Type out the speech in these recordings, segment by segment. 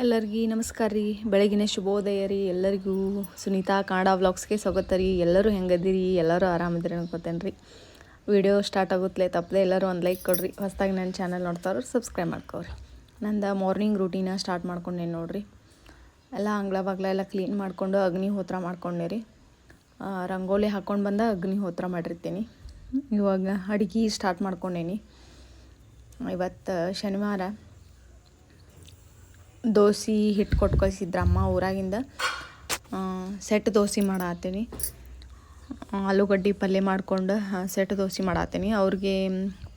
ಎಲ್ಲರಿಗೂ ನಮಸ್ಕಾರ ರೀ. ಬೆಳಗಿನ ಶುಭೋದಯ ರೀ. ಎಲ್ಲರಿಗೂ ಸುನೀತಾ ಕನ್ನಡ ವ್ಲಾಗ್ಸ್ಗೆ ಸ್ವಾಗತ ರೀ. ಎಲ್ಲರೂ ಹೆಂಗದಿರಿ? ಎಲ್ಲರೂ ಆರಾಮದಿರಿ ಅನ್ಕೋತೇನೆ ರೀ. ವಿಡಿಯೋ ಸ್ಟಾರ್ಟ್ ಆಗುತ್ತಲೇ ತಪ್ಪದೆ ಎಲ್ಲರೂ ಒಂದು ಲೈಕ್ ಕೊಡ್ರಿ. ಹೊಸ್ದಾಗಿ ನನ್ನ ಚಾನಲ್ ನೋಡ್ತಾವ್ರು ಸಬ್ಸ್ಕ್ರೈಬ್ ಮಾಡ್ಕೊರಿ. ನಂದು ಮಾರ್ನಿಂಗ್ ರೂಟೀನ ಸ್ಟಾರ್ಟ್ ಮಾಡ್ಕೊಂಡೆ ನೋಡ್ರಿ. ಎಲ್ಲ ಅಂಗ್ಳ ಬಾಗ್ಲ ಎಲ್ಲ ಕ್ಲೀನ್ ಮಾಡಿಕೊಂಡು ಅಗ್ನಿಹೋತ್ರ ಮಾಡ್ಕೊಂಡೆ ರೀ. ರಂಗೋಲಿ ಹಾಕ್ಕೊಂಡು ಬಂದ ಅಗ್ನಿಹೋತ್ರ ಮಾಡಿರ್ತೀನಿ. ಇವಾಗ ಅಡುಗೆ ಸ್ಟಾರ್ಟ್ ಮಾಡ್ಕೊಂಡೇನಿ. ಇವತ್ತು ಶನಿವಾರ. ದೋಸೆ ಹಿಟ್ಟು ಕೊಟ್ಟು ಕಳಿಸಿದ್ರ ಅಮ್ಮ ಊರಾಗಿಂದ ಸೆಟ್ ದೋಸೆ ಮಾಡತ್ತೀನಿ. ಆಲೂಗಡ್ಡೆ ಪಲ್ಯ ಮಾಡ್ಕೊಂಡು ಸೆಟ್ ದೋಸೆ ಮಾಡತ್ತೀನಿ. ಅವ್ರಿಗೆ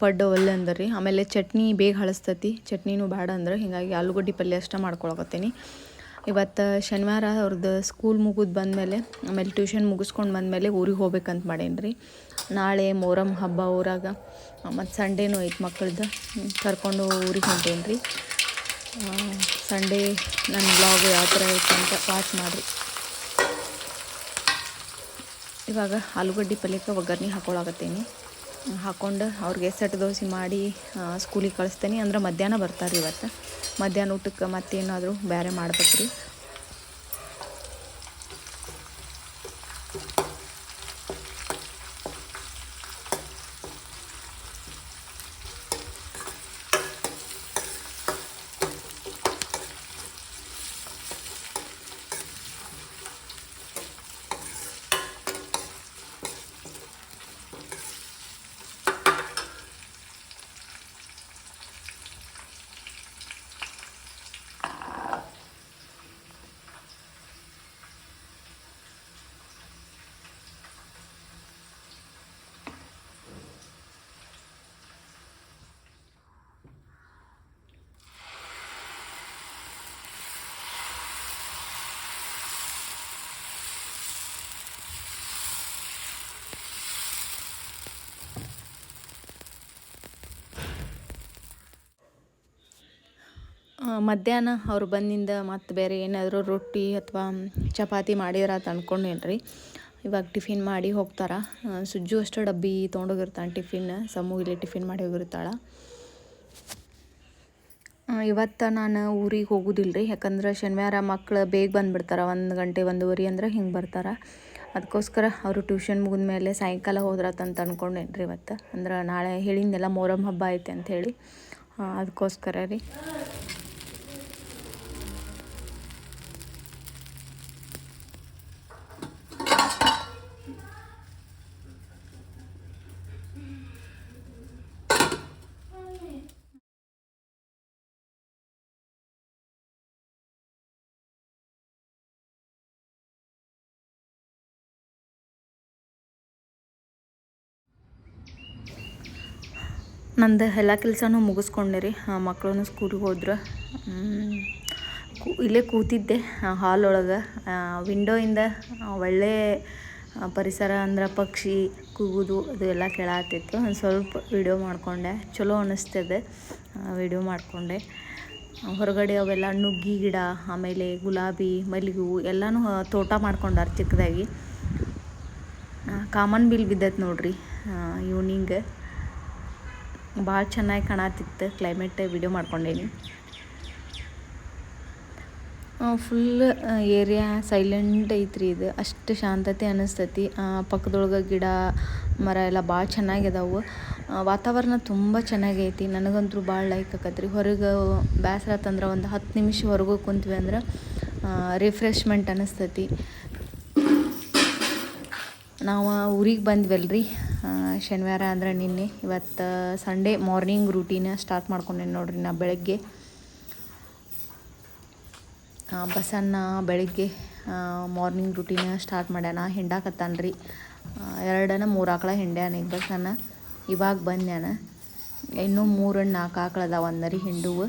ಪಡ್ಡು ಒಲ್ಲೆ ಅಂದ್ರಿ ಆಮೇಲೆ ಚಟ್ನಿ ಬೇಗ ಹಳಸ್ತತಿ. ಚಟ್ನಿನೂ ಬೇಡ ಅಂದ್ರೆ ಹೀಗಾಗಿ ಆಲೂಗಡ್ಡೆ ಪಲ್ಯ ಅಷ್ಟೇ ಮಾಡ್ಕೊಳಕತ್ತೀನಿ. ಇವತ್ತು ಶನಿವಾರ ಅವ್ರದ್ದು ಸ್ಕೂಲ್ ಮುಗಿದು ಬಂದಮೇಲೆ, ಆಮೇಲೆ ಟ್ಯೂಷನ್ ಮುಗಿಸ್ಕೊಂಡು ಬಂದಮೇಲೆ ಊರಿಗೆ ಹೋಗ್ಬೇಕಂತ ಮಾಡೇನಿ ರೀ ನಾಳೆ ಮೊಹರಮ್ ಹಬ್ಬ ಊರಾಗ ಮತ್ತು ಸಂಡೇನೂ ಐತೆ ಮಕ್ಕಳ್ದು ಕರ್ಕೊಂಡು ಊರಿಗೆ ಹೊಂಟೇನಿ ರೀ ಸಂಡೇ ನನ್ನ ಬ್ಲಾಗ್ ಯಾವ ಥರ ಇರುತ್ತೆ ಅಂತ ವಾಚ್ ಮಾಡಿರಿ. ಇವಾಗ ಆಲೂಗಡ್ಡೆ ಪಲ್ಯಕ್ಕೆ ಒಗ್ಗರಣೆ ಹಾಕೊಳಕತ್ತೀನಿ. ಹಾಕ್ಕೊಂಡು ಅವ್ರಿಗೆ ಸೆಟ್ ದೋಸೆ ಮಾಡಿ ಸ್ಕೂಲಿಗೆ ಕಳಿಸ್ತೇನೆ. ಅಂದ್ರೆ ಮಧ್ಯಾಹ್ನ ಬರ್ತಾರೆ ಇವತ್ತು. ಮಧ್ಯಾಹ್ನ ಊಟಕ್ಕೆ ಮತ್ತೇನಾದರೂ ಬೇರೆ ಮಾಡ್ಬೇಕು ರೀ ಮಧ್ಯಾಹ್ನ ಅವ್ರು ಬಂದಿಂದ ಮತ್ತು ಬೇರೆ ಏನಾದರೂ ರೊಟ್ಟಿ ಅಥವಾ ಚಪಾತಿ ಮಾಡಿರ ಅಂತ ಅಂದ್ಕೊಂಡೇನಿ ರೀ ಇವಾಗ ಟಿಫಿನ್ ಮಾಡಿ ಹೋಗ್ತಾರೆ. ಸುಜ್ಜು ಅಷ್ಟು ಡಬ್ಬಿ ತೊಗೊಂಡೋಗಿರ್ತಾನೆ ಟಿಫಿನ್ ಸಮೂ ಇಲ್ಲಿ ಟಿಫಿನ್ ಮಾಡಿ ಹೋಗಿರ್ತಾಳೆ. ಇವತ್ತು ನಾನು ಊರಿಗೆ ಹೋಗೋದಿಲ್ಲ ರೀ ಯಾಕಂದ್ರೆ ಶನಿವಾರ ಮಕ್ಳು ಬೇಗ ಬಂದುಬಿಡ್ತಾರೆ. ಒಂದು ಗಂಟೆ, ಒಂದೂವರೆ ಅಂದ್ರೆ ಹಿಂಗೆ ಬರ್ತಾರೆ. ಅದಕ್ಕೋಸ್ಕರ ಅವರು ಟ್ಯೂಷನ್ ಮುಗಿದ ಮೇಲೆ ಸಾಯಂಕಾಲ ಹೋದ್ರತ್ತಂತ ಅಂದ್ಕೊಂಡೇನು ರೀ ಇವತ್ತು. ಅಂದ್ರೆ ನಾಳೆ ಹೇಳಿದ್ನೆಲ್ಲ ಮೊಹರಮ್ ಹಬ್ಬ ಐತೆ ಅಂಥೇಳಿ ಅದಕ್ಕೋಸ್ಕರ ರೀ. ನಂದು ಎಲ್ಲ ಕೆಲಸನೂ ಮುಗಿಸ್ಕೊಂಡೆ ರೀ. ಮಕ್ಕಳೂ ಸ್ಕೂಲಿಗೆ ಹೋದ್ರೆ. ಇಲ್ಲೇ ಕೂತಿದ್ದೆ ಹಾಲ್ ಒಳಗೆ ವಿಂಡೋಯಿಂದ ಒಳ್ಳೆ ಪರಿಸರ ಅಂದ್ರೆ ಪಕ್ಷಿ, ಕೂಗುದು, ಅದು ಎಲ್ಲ ಕೇಳಾತಿತ್ತು. ಒಂದು ಸ್ವಲ್ಪ ವಿಡಿಯೋ ಮಾಡಿಕೊಂಡೆ. ಚಲೋ ಅನ್ನಿಸ್ತದೆ ವಿಡಿಯೋ ಮಾಡಿಕೊಂಡೆ. ಹೊರಗಡೆ ಅವೆಲ್ಲ ನುಗ್ಗಿ ಗಿಡ, ಆಮೇಲೆ ಗುಲಾಬಿ, ಮಲ್ಲಿಗೆ ಹೂವು, ಎಲ್ಲನೂ ತೋಟ ಮಾಡ್ಕೊಂಡಾರ ಚಿಕ್ಕದಾಗಿ. ಕಾಮನ್ ಬಿಲ್ ಬಿದ್ದೈತೆ ನೋಡ್ರಿ ಈವ್ನಿಂಗ್ ಭಾಳ ಚೆನ್ನಾಗಿ ಕಾಣತಿತ್ತು ಕ್ಲೈಮೇಟ್ ವಿಡಿಯೋ ಮಾಡ್ಕೊಂಡೇನಿ. ಫುಲ್ ಏರಿಯಾ ಸೈಲೆಂಟ್ ಐತ್ರಿ ಇದು. ಅಷ್ಟು ಶಾಂತತೆ ಅನ್ನಿಸ್ತೈತಿ ಪಕ್ಕದೊಳಗೆ ಗಿಡ, ಮರ ಎಲ್ಲ ಭಾಳ ಚೆನ್ನಾಗಿದಾವು ವಾತಾವರಣ ತುಂಬ ಚೆನ್ನಾಗೈತಿ ನನಗಂತೂ ಭಾಳ ಲೈಕ್ ಆಕತ್ರಿ. ಹೊರಗೆ ಬೇಸರ ಆತಂದ್ರೆ ಒಂದು ಹತ್ತು ನಿಮಿಷ ಹೊರಗೆ ಕುಂತ್ವಿ ಅಂದ್ರೆ ರಿಫ್ರೆಶ್ಮೆಂಟ್ ಅನ್ನಿಸ್ತೈತಿ ನಾವು ಊರಿಗೆ ಬಂದ್ವಲ್ರಿ ಶನಿವಾರ ಅಂದ್ರೆ ನಿನ್ನೆ. ಇವತ್ತು ಸಂಡೇ ಮಾರ್ನಿಂಗ್ ರೂಟೀನ ಸ್ಟಾರ್ಟ್ ಮಾಡ್ಕೊಂಡೆ ನೋಡ್ರಿ ನಾ ಬೆಳಗ್ಗೆ. ಆ, ಬೆಳಗ್ಗೆ ಮಾರ್ನಿಂಗ್ ರೂಟೀನ ಸ್ಟಾರ್ಟ್ ಮಾಡ್ಯಾನ. ಹಿಂಡಾಕತ್ತಾನ ರೀ ಎರಡನ ಮೂರು ಆಕಳ ಹಿಂಡ್ಯಾನ ಈಗ ಬಸಣ್ಣ ಇವಾಗ ಬಂದ್ಯಾನ. ಇನ್ನೂ ಮೂರು ನಾಲ್ಕು ಆಕಳದ ಅದಾವ ಅಂದರಿ ಹಿಂಡುವು.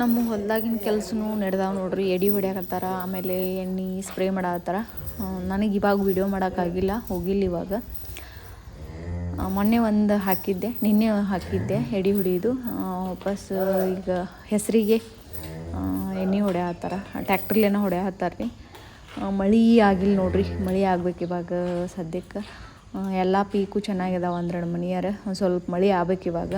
ನಮ್ಮ ಹೊಲ್ದಾಗಿನ ಕೆಲಸನೂ ನಡೆದಾವೆ ನೋಡ್ರಿ, ಎಡಿ ಹೊಡ್ಯಾಕತ್ತಾರ, ಆಮೇಲೆ ಎಣ್ಣೆ ಸ್ಪ್ರೇ ಮಾಡತ್ತಾರ ನನಗೆ ಇವಾಗ ವಿಡಿಯೋ ಮಾಡೋಕ್ಕಾಗಿಲ್ಲ, ಹೋಗಿಲ್ಲ ಇವಾಗ. ಮೊನ್ನೆ ಒಂದು ಹಾಕಿದ್ದೆ, ನಿನ್ನೆ ಹಾಕಿದ್ದೆ, ಎಡಿ ಹೊಡಿಯೋದು ವಾಪಸ್ ಈಗ ಹೆಸರಿಗೆ ಎಣ್ಣೆ ಹೊಡೆ ಹತ್ತಾರ ಟ್ಯಾಕ್ಟ್ರಲ್ಲೇನ ಹೊಡೆ ಹತ್ತಾರ ರೀ ಮಳೆ ಆಗಿಲ್ಲ ನೋಡ್ರಿ, ಮಳೆ ಆಗ್ಬೇಕು ಇವಾಗ ಸದ್ಯಕ್ಕೆ ಎಲ್ಲ ಪೀಕು ಚೆನ್ನಾಗಿದಾವೆ ಒಂದೆರಡು ಮನೆಯಾರ, ಒಂದು ಸ್ವಲ್ಪ ಮಳೆ ಆಗ್ಬೇಕು ಇವಾಗ.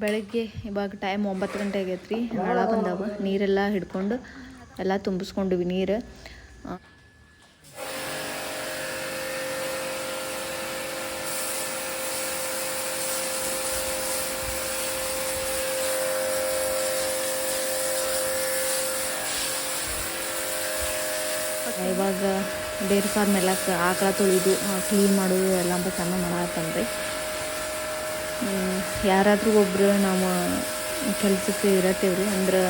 ಬೆಳಗ್ಗೆ ಇವಾಗ ಟೈಮ್ ಒಂಬತ್ತು ಗಂಟೆ ಆಗೈತೆ ರೀ. ನಾಳ ಬಂದಾವ. ನೀರೆಲ್ಲ ಹಿಡ್ಕೊಂಡು ಎಲ್ಲ ತುಂಬಿಸ್ಕೊಂಡ್ವಿ ನೀರು. ಇವಾಗ ಬೇರೆ ಫಾರ್ಮ್ ಎಲ್ಲ ಆಕಳ ತೊಳೆದು ಕ್ಲೀನ್ ಮಾಡೋದು ಎಲ್ಲ ಬಸಣ್ಣ ಮಾಡತ್ತನ್ರಿ ಯಾರಾದರೂ ಒಬ್ಬರು ನಾವು ಕೆಲಸಕ್ಕೆ ಇರತ್ತೇವ್ರಿ, ಅಂದ್ರೆ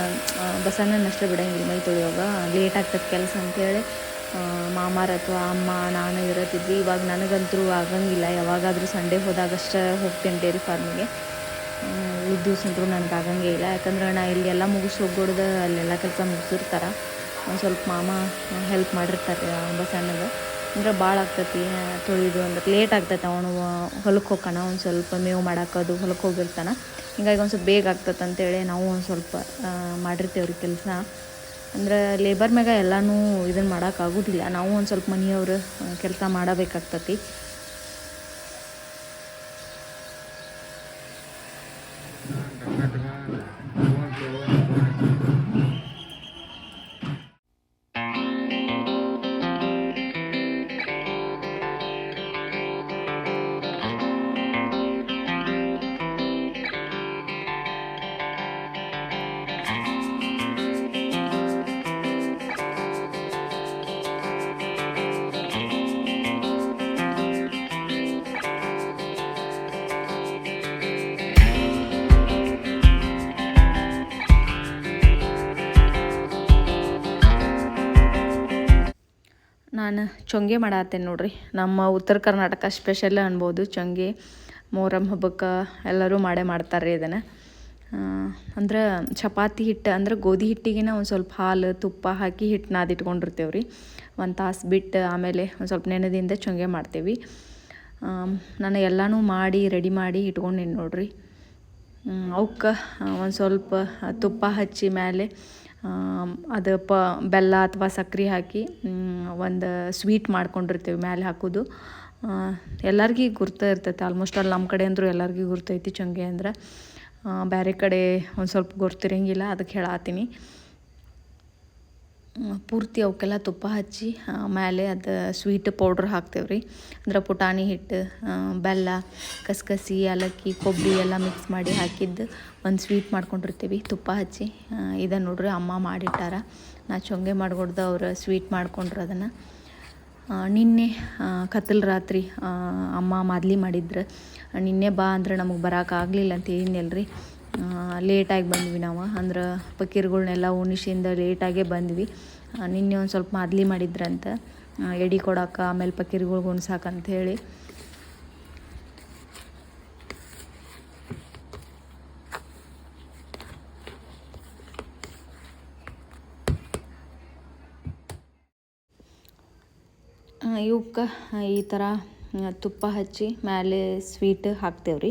ಬಸಣ್ಣನಷ್ಟೇ ಬಿಡಂಗಿಲ್ಲ ಮೈ ತೊಳೆಯುವಾಗ ಲೇಟ್ ಆಗ್ತದೆ ಕೆಲಸ ಅಂತೇಳಿ ಮಾಮಾರ ಅಥವಾ ಅಮ್ಮ, ನಾನು ಇರತ್ತಿದ್ವಿ, ಇವಾಗ ನನಗಂತರೂ ಆಗಂಗಿಲ್ಲ, ಯಾವಾಗಾದರೂ ಸಂಡೇ ಹೋದಾಗಷ್ಟೇ ಹೋಗ್ತೇನೆ ಡೈರಿ ಫಾರ್ಮಿಗೆ ಉಳಿದ ದಿವ್ಸ ಅಂತೂ ನನಗೆ ಆಗಂಗೇ ಇಲ್ಲ, ಯಾಕಂದ್ರೆ ನಾ ಇಲ್ಲಿ ಎಲ್ಲ ಮುಗಿಸಿ ಹೋಗ್ಬಿಡ್ದು ಅಲ್ಲೆಲ್ಲ ಕೆಲಸ ಮುಗಿಸಿರ್ತಾರೆ, ಒಂದು ಸ್ವಲ್ಪ ಮಾಮ ಹೆಲ್ಪ್ ಮಾಡಿರ್ತಾರೆ ಬಸಣ್ಣಗೆ ಅಂದ್ರೆ ಭಾಳ ಆಗ್ತತಿ ತೊಳಿಯೋದು ಅಂದ್ರೆ ಲೇಟ್ ಆಗ್ತೈತೆ ಅವನು ಹೊಲಕ್ಕೆ ಹೋಗೋಣ ಒಂದು ಸ್ವಲ್ಪ ಮೇವು ಮಾಡಾಕೋದು ಹೊಲಕ್ಕೆ ಹೋಗಿರ್ತಾನೆ. ಹಿಂಗಾಗಿ ಒಂದು ಸ್ವಲ್ಪ ಬೇಗ ಆಗ್ತೈತೆ ಅಂತೇಳಿ ನಾವು ಒಂದು ಸ್ವಲ್ಪ ಮಾಡಿರ್ತೇವ್ರಿ ಕೆಲಸ ಅಂದ್ರೆ ಲೇಬರ್ ಮ್ಯಾಗ ಎಲ್ಲನೂ ಇದನ್ನು ಮಾಡೋಕ್ಕಾಗೋದಿಲ್ಲ ನಾವು ಒಂದು ಸ್ವಲ್ಪ ಮನೆಯವರು ಕೆಲಸ ಮಾಡಬೇಕಾಗ್ತತಿ. ನಾನು ಚೊಂಗೆ ಮಾಡತ್ತೇನೆ ನೋಡ್ರಿ. ನಮ್ಮ ಉತ್ತರ ಕರ್ನಾಟಕ ಸ್ಪೆಷಲ್ ಅನ್ಬೋದು. ಚೊಂಗೆ, ಮೊಹರಂ ಹಬ್ಬಕ್ಕೆ ಎಲ್ಲರೂ ಮಾಡೇ ಮಾಡ್ತಾರೆ ಇದನ್ನು. ಅಂದ್ರೆ ಚಪಾತಿ ಹಿಟ್ಟು, ಅಂದ್ರೆ ಗೋಧಿ ಹಿಟ್ಟಿಗಿನ ಒಂದು ಸ್ವಲ್ಪ ಹಾಲು, ತುಪ್ಪ ಹಾಕಿ ಹಿಟ್ಟು ನಾದಿಟ್ಕೊಂಡಿರ್ತೇವೆ ರೀ ಒಂದು ತಾಸು ಬಿಟ್ಟು ಆಮೇಲೆ ಒಂದು ಸ್ವಲ್ಪ ನೆನೆದಿಂದ ಚೊಂಗೆ ಮಾಡ್ತೇವೆ. ನಾನು ಎಲ್ಲನೂ ಮಾಡಿ ರೆಡಿ ಮಾಡಿ ಇಟ್ಕೊಂಡಿನಿ ನೋಡ್ರಿ. ಅವಕ್ಕೆ ಒಂದು ಸ್ವಲ್ಪ ತುಪ್ಪ ಹಚ್ಚಿ ಮೇಲೆ ಅದು ಪ ಬೆಲ್ಲ ಅಥವಾ ಸಕ್ರೆ ಹಾಕಿ ಒಂದು ಸ್ವೀಟ್ ಮಾಡ್ಕೊಂಡಿರ್ತೀವಿ ಮ್ಯಾಲೆ ಹಾಕೋದು. ಎಲ್ಲರಿಗೂ ಗುರ್ತ ಇರ್ತೈತೆ. ಆಲ್ಮೋಸ್ಟ್ ಅಲ್ಲಿ ನಮ್ಮ ಕಡೆ ಅಂದರೂ ಎಲ್ಲರಿಗೂ ಗುರ್ತೈತಿ ಚಂಗೆ ಅಂದ್ರೆ. ಬೇರೆ ಕಡೆ ಒಂದು ಸ್ವಲ್ಪ ಗುರ್ತಿರಂಗಿಲ್ಲ ಅದಕ್ಕೆ ಹೇಳತ್ತೀನಿ ಮ್, ಪೂರ್ತಿ ಅವಕ್ಕೆಲ್ಲ ತುಪ್ಪ ಹಚ್ಚಿ ಮೇಲೆ ಅದು ಸ್ವೀಟ್ ಪೌಡ್ರ್ ಹಾಕ್ತೇವೆ ರೀ ಅಂದ್ರೆ ಪುಟಾಣಿ ಹಿಟ್ಟು ಬೆಲ್ಲ, ಕಸಕಸಿ, ಏಲಕ್ಕಿ, ಕೊಬ್ಬರಿ ಎಲ್ಲ ಮಿಕ್ಸ್ ಮಾಡಿ ಹಾಕಿದ್ದು ಒಂದು ಸ್ವೀಟ್ ಮಾಡ್ಕೊಂಡಿರ್ತೀವಿ. ತುಪ್ಪ ಹಚ್ಚಿ ಇದನ್ನು ನೋಡ್ರಿ ಅಮ್ಮ ಮಾಡಿಟ್ಟಾರ. ನಾ ಚೊಂಗೆ ಮಾಡ್ಕೊಡ್ದು ಅವ್ರು ಸ್ವೀಟ್ ಮಾಡ್ಕೊಂಡ್ರು ಅದನ್ನು. ನಿನ್ನೆ ಕತ್ತಲು ರಾತ್ರಿ ಅಮ್ಮ ಮಾದ್ಲಿ ಮಾಡಿದ್ರು. ನಿನ್ನೆ ಬಾ ಅಂದ್ರೆ ನಮಗೆ ಬರೋಕ್ಕಾಗಲಿಲ್ಲ ಅಂತ ಏನಿಲ್ಲ ರೀ ಲೇಟಾಗಿ ಬಂದ್ವಿ ನಾವು. ಅಂದ್ರೆ ಪಕೀರ್ಗಳ್ನೆಲ್ಲ ಉಣಿಸಿಂದ ಲೇಟಾಗೆ ಬಂದ್ವಿ. ನಿನ್ನೆ ಒಂದು ಸ್ವಲ್ಪ ಮಾದ್ಲಿ ಮಾಡಿದ್ರಂತ. ಎಡಿ ಕೊಡೋಕೆ, ಆಮೇಲೆ ಪಕೀರ್ಗಳ್ಗೆ ಉಣ್ಸಾಕಂಥೇಳಿ ಹೇಳಿ. ಇವಕ್ಕೆ ಈ ಥರ ತುಪ್ಪ ಹಚ್ಚಿ ಮೇಲೆ ಸ್ವೀಟ್ ಹಾಕ್ತೇವೆ ರೀ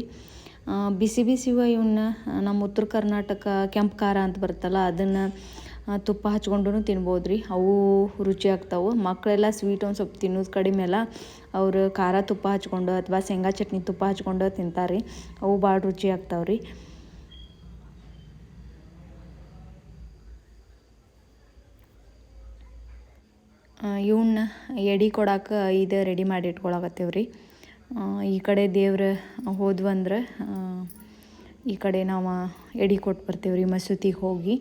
ಬಿಸಿ ಬಿಸಿವ ಇವನ್ನ ನಮ್ಮ ಉತ್ತರ ಕರ್ನಾಟಕ ಕೆಂಪು ಖಾರ ಅಂತ ಬರುತ್ತಲ್ಲ, ಅದನ್ನು ತುಪ್ಪ ಹಚ್ಕೊಂಡು ತಿನ್ಬೋದು ರೀ ಅವು ರುಚಿ ಆಗ್ತಾವೆ. ಮಕ್ಕಳೆಲ್ಲ ಸ್ವೀಟ್ ಒಂದು ಸ್ವಲ್ಪ ತಿನ್ನೋದು ಕಡಿಮೆ ಅಲ್ಲ, ಅವರು ಖಾರ ತುಪ್ಪ ಹಚ್ಕೊಂಡು ಅಥವಾ ಶೇಂಗಾ ಚಟ್ನಿ ತುಪ್ಪ ಹಚ್ಕೊಂಡು ತಿಂತಾರೆ. ರೀ ಅವು ಭಾಳ ರುಚಿ ಆಗ್ತಾವೆ ರೀ ಇವನ್ನ ಎಡಿ ಕೊಡಕ್ಕೆ ಇದು ರೆಡಿ ಮಾಡಿ ಇಟ್ಕೊಳಕತ್ತೇವೆ ರೀ ಈ ಕಡೆ ದೇವ್ರ ಹೋದ್ವಂದ್ರೆ ಈ ಕಡೆ ನಾವು ಎಡೆ ಕೊಟ್ಟು ಬರ್ತೇವೆ ರೀ ಮಸೂತಿಗೆ ಹೋಗಿ.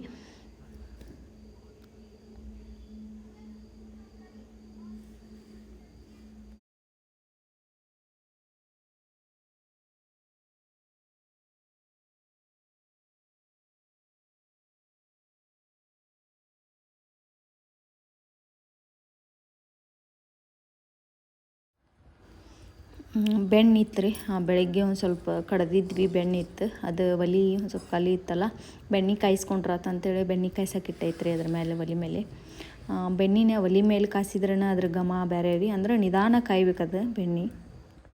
ಹ್ಮ್, ಬೆಣ್ಣೆ ಇತ್ತು ರೀ. ಬೆಳಗ್ಗೆ ಒಂದು ಸ್ವಲ್ಪ ಕಡ್ದಿದ್ವಿ ಬೆಣ್ಣೆ ಇತ್ತು. ಅದು ಒಲಿ ಒಂದು ಸ್ವಲ್ಪ ಖಾಲಿ ಇತ್ತಲ್ಲ ಬೆಣ್ಣೆ ಕಾಯಿಸ್ಕೊಂಡ್ರಾತ ಅಂತೇಳಿ ಬೆಣ್ಣೆ ಕಾಯ್ಸಕ್ಕೆ ಇಟ್ಟೈತೆ ರೀ ಅದ್ರ ಮೇಲೆ ಒಲಿ ಮೇಲೆ. ಬೆಣ್ಣೆನ ಒಲೆ ಮೇಲೆ ಕಾಯಿಸಿದ್ರನ ಅದ್ರ ಘಮ ಬೇರೆ ರೀ. ಅಂದ್ರೆ ನಿಧಾನ ಕಾಯ್ಬೇಕದು ಬೆಣ್ಣೆ.